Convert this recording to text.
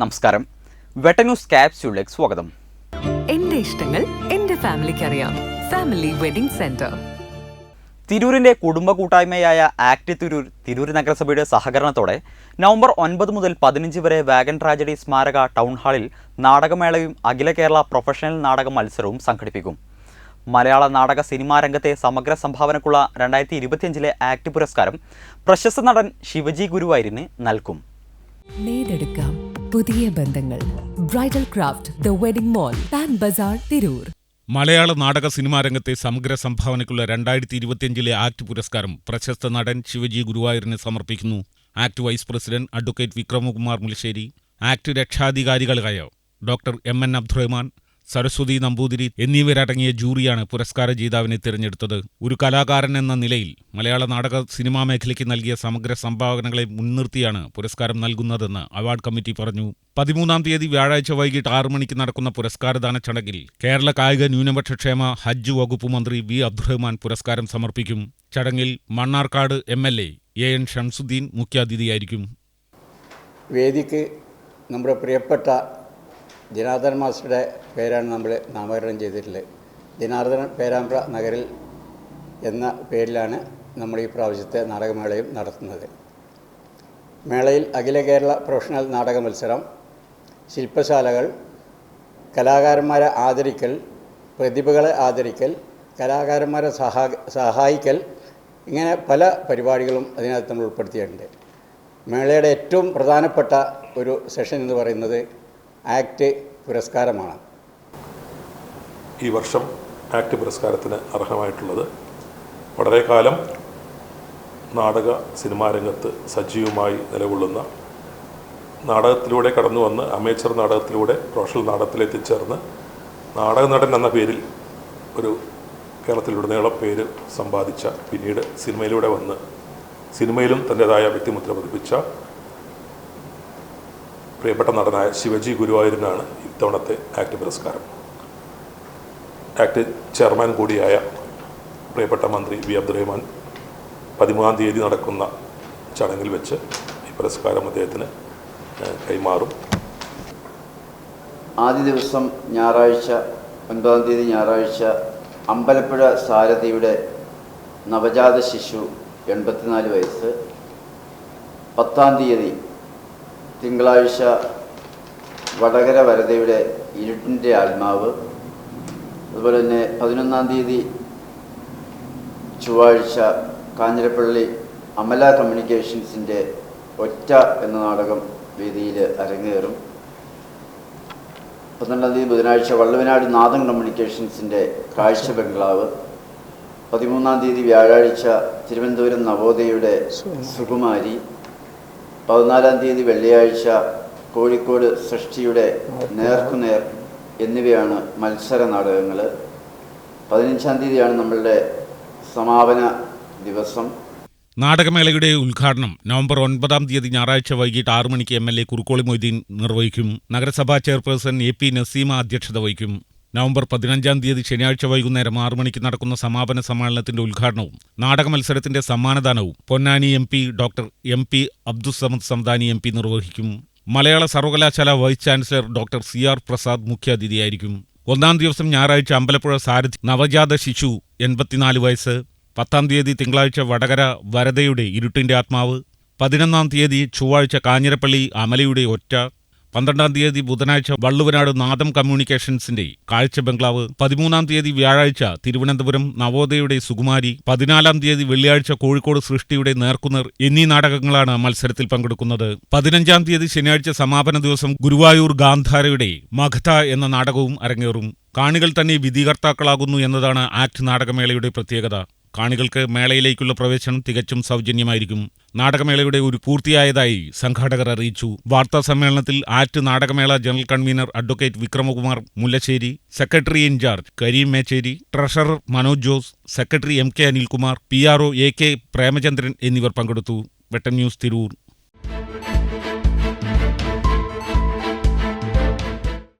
നമസ്കാരം. വെട്ട ന്യൂസ് ക്യാപ്സ്യൂളിലേക്ക് സ്വാഗതം. എന്റെ ഇഷ്ടങ്ങൾ എന്റെ ഫാമിലിക്ക് അറിയാം ഫാമിലി വെഡിംഗ് സെന്റർ. തിരൂരിന്റെ കുടുംബ കൂട്ടായ്മയായ ആക്ട് തിരൂർ തിരൂർ നഗരസഭയുടെ സഹകരണത്തോടെ നവംബർ ഒൻപത് മുതൽ പതിനഞ്ച് വരെ വാഗൻ ട്രാജഡി സ്മാരക ടൗൺ ഹാളിൽ നാടകമേളയും അഖില കേരള പ്രൊഫഷണൽ നാടക മത്സരവും സംഘടിപ്പിക്കും. മലയാള നാടക സിനിമാ രംഗത്തെ സമഗ്ര സംഭാവനക്കുള്ള രണ്ടായിരത്തി ഇരുപത്തിയഞ്ചിലെ ആക്ട് പുരസ്കാരം പ്രശസ്ത നടൻ ശിവജി ഗുരുവായൂരിന് നൽകും. പുതിയ ബന്ധങ്ങൾ. Bridal craft the wedding mall Pan Bazaar Tirur മലയാള നാടക സിനിമാ രംഗത്തെ സമഗ്ര സംഭാവനയ്ക്കുള്ള രണ്ടായിരത്തി ഇരുപത്തിയഞ്ചിലെ ആക്ട് പുരസ്കാരം പ്രശസ്ത നടൻ ശിവജി ഗുരുവായൂരിന് സമർപ്പിക്കുന്നു. ACT vice president advocate Vikramakumar Mulassery. ACT രക്ഷാധികാരികളായ doctor M N Abdurahman Saraswathi Namboothiri എന്നിവരടങ്ങിയ ജൂറിയാണ് പുരസ്കാര ജേതാവിനെ തിരഞ്ഞെടുത്തത്. ഒരു കലാകാരൻ എന്ന നിലയിൽ മലയാള നാടക സിനിമാ മേഖലയ്ക്ക് നൽകിയ സമഗ്ര സംഭാവനകളെ മുൻനിർത്തിയാണ് പുരസ്കാരം നൽകുന്നതെന്ന് അവാർഡ് കമ്മിറ്റി പറഞ്ഞു. പതിമൂന്നാം തീയതി വ്യാഴാഴ്ച വൈകിട്ട് ആറു മണിക്ക് നടക്കുന്ന പുരസ്കാരദാന ചടങ്ങിൽ കേരള കായിക ന്യൂനപക്ഷ ക്ഷേമ ഹജ്ജ് വകുപ്പ് മന്ത്രി വി. അബ്ദുറഹ്മാൻ പുരസ്കാരം സമർപ്പിക്കും. ചടങ്ങിൽ Mannarkkad M. L. A. A. N. Shamsudheen മുഖ്യാതിഥിയായിരിക്കും. വേദിക്ക് നമ്മുടെ പ്രിയപ്പെട്ട ജനാർദ്ദൻ മാസ്റ്ററുടെ പേരാണ് നമ്മൾ നാമകരണം ചെയ്തിട്ടുള്ളത്. ജനാർദ്ദൻ പേരാമ്പ്ര നഗരിൽ എന്ന പേരിലാണ് നമ്മൾ ഈ പ്രാവശ്യത്തെ നാടകമേളയും നടത്തുന്നത്. മേളയിൽ അഖില കേരള പ്രൊഫഷണൽ നാടക മത്സരം ശില്പശാലകൾ കലാകാരന്മാരെ ആദരിക്കൽ പ്രതിഭകളെ ആദരിക്കൽ കലാകാരന്മാരെ സഹാ സഹായിക്കൽ ഇങ്ങനെ പല പരിപാടികളും അതിനകത്ത് നമ്മൾ ഉൾപ്പെടുത്തിയിട്ടുണ്ട്. മേളയുടെ ഏറ്റവും പ്രധാനപ്പെട്ട ഒരു സെഷൻ എന്ന് പറയുന്നത് ആക്ട് പുരസ്കാരമാണ്. ഈ വർഷം ആക്ട് പുരസ്കാരത്തിന് അർഹമായിട്ടുള്ളത് വളരെ കാലം നാടക സിനിമാ രംഗത്ത് സജീവമായി നിലകൊള്ളുന്ന നാടകത്തിലൂടെ കടന്നു വന്ന് അമേച്ചർ നാടകത്തിലൂടെ പ്രൊഫഷണൽ നാടകത്തിലെത്തിച്ചേർന്ന് നാടക നടൻ എന്ന പേരിൽ ഒരു കേരളത്തിലുടനീളം പേര് സമ്പാദിച്ച പിന്നീട് സിനിമയിലൂടെ വന്ന് സിനിമയിലും തന്റെതായ വ്യക്തിമുദ്ര പതിപ്പിച്ച പ്രിയപ്പെട്ട നടനായ ശിവജി ഗുരുവായൂരിനാണ് ഇത്തവണത്തെ ആക്ട് പുരസ്കാരം. ആക്ട് ചെയർമാൻ കൂടിയായ പ്രിയപ്പെട്ട മന്ത്രി വി അബ്ദുറഹ്മാൻ പതിമൂന്നാം തീയതി നടക്കുന്ന ചടങ്ങിൽ വെച്ച് ഈ പുരസ്കാരം അദ്ദേഹത്തിന് കൈമാറും. ആദ്യ ദിവസം ഞായറാഴ്ച ഒൻപതാം തീയതി ഞായറാഴ്ച അമ്പലപ്പുഴ സാരഥിയുടെ നവജാത ശിശു എൺപത്തിനാല് വയസ്സ് പത്താം തീയതി തിങ്കളാഴ്ച വടകര വരതയുടെ ഇരുട്ടിന്റെ ആത്മാവ് അതുപോലെ തന്നെ പതിനൊന്നാം തീയതി ചൊവ്വാഴ്ച കാഞ്ഞിരപ്പള്ളി അമല കമ്മ്യൂണിക്കേഷൻസിന്റെ ഒറ്റ എന്ന നാടകം വേദിയിൽ അരങ്ങേറും. പന്ത്രണ്ടാം തീയതി ബുധനാഴ്ച വള്ളുവനാട് നാദൻ കമ്മ്യൂണിക്കേഷൻസിന്റെ കാഴ്ച ബംഗ്ലാവ്. പതിമൂന്നാം തീയതി വ്യാഴാഴ്ച തിരുവനന്തപുരം നവോദയയുടെ സുകുമാരി. പതിനാലാം തീയതി വെള്ളിയാഴ്ച കോഴിക്കോട് സൃഷ്ടിയുടെ നേർക്കുനേർ എന്നിവയാണ് മത്സര നാടകങ്ങൾ. പതിനഞ്ചാം തീയതിയാണ് നമ്മളുടെ സമാപന ദിവസം. നാടകമേളയുടെ ഉദ്ഘാടനം നവംബർ ഒൻപതാം തീയതി ഞായറാഴ്ച വൈകിട്ട് ആറു മണിക്ക് M L A Kurukkoli Moideen നിർവഹിക്കും. നഗരസഭാ ചെയർപേഴ്സൺ എ പി നസീമ അധ്യക്ഷത വഹിക്കും. നവംബർ പതിനഞ്ചാം തീയതി ശനിയാഴ്ച വൈകുന്നേരം ആറു മണിക്ക് നടക്കുന്ന സമാപന സമ്മേളനത്തിന്റെ ഉദ്ഘാടനവും നാടക മത്സരത്തിന്റെ സമ്മാനദാനവും Ponnani M P doctor M P Abdussamad Samadani M P നിർവഹിക്കും. മലയാള സർവകലാശാല vice chancellor doctor C R Prasad മുഖ്യാതിഥിയായിരിക്കും. ഒന്നാം ദിവസം ഞായറാഴ്ച അമ്പലപ്പുഴ സാരഥി നവജാത ശിശു എൺപത്തിനാല് വയസ്സ് പത്താം തീയതി തിങ്കളാഴ്ച വടകര വരദയുടെ ഇരുട്ടിന്റെ ആത്മാവ് പതിനൊന്നാം തീയതി ചൊവ്വാഴ്ച കാഞ്ഞിരപ്പള്ളി അമലയുടെ ഒറ്റ പന്ത്രണ്ടാം തീയതി ബുധനാഴ്ച വള്ളുവനാട് നാദം കമ്മ്യൂണിക്കേഷൻസിന്റെ കാഴ്ച ബംഗ്ലാവ് പതിമൂന്നാം തീയതി വ്യാഴാഴ്ച തിരുവനന്തപുരം നവോദയയുടെ സുകുമാരി പതിനാലാം തീയതി വെള്ളിയാഴ്ച കോഴിക്കോട് സൃഷ്ടിയുടെ നേർക്കുനേർ എന്നീ നാടകങ്ങളാണ് മത്സരത്തിൽ പങ്കെടുക്കുന്നത്. പതിനഞ്ചാം തീയതി ശനിയാഴ്ച സമാപന ദിവസം ഗുരുവായൂർ ഗാന്ധാരയുടെ മഗധ എന്ന നാടകവും അരങ്ങേറും. കാണികൾ തന്നെ വിധികർത്താക്കളാകുന്നു എന്നതാണ് ആക്ട് നാടകമേളയുടെ പ്രത്യേകത. കാണികൾക്ക് മേളയിലേക്കുള്ള പ്രവേശനം തികച്ചും സൗജന്യമായിരിക്കും. നാടകമേളയുടെ ഒരു പൂർത്തിയായതായി സംഘാടകർ അറിയിച്ചു. വാർത്താ സമ്മേളനത്തിൽ ആറ്റ് നാടകമേള general convener advocate Vikramakumar Mullassery secretary in charge Kareem Mecheri treasurer Manoj Jose secretary M K Anilkumar P R O A K Premachandran എന്നിവർ പങ്കെടുത്തു. വെട്ടം ന്യൂസ് തിരൂർ.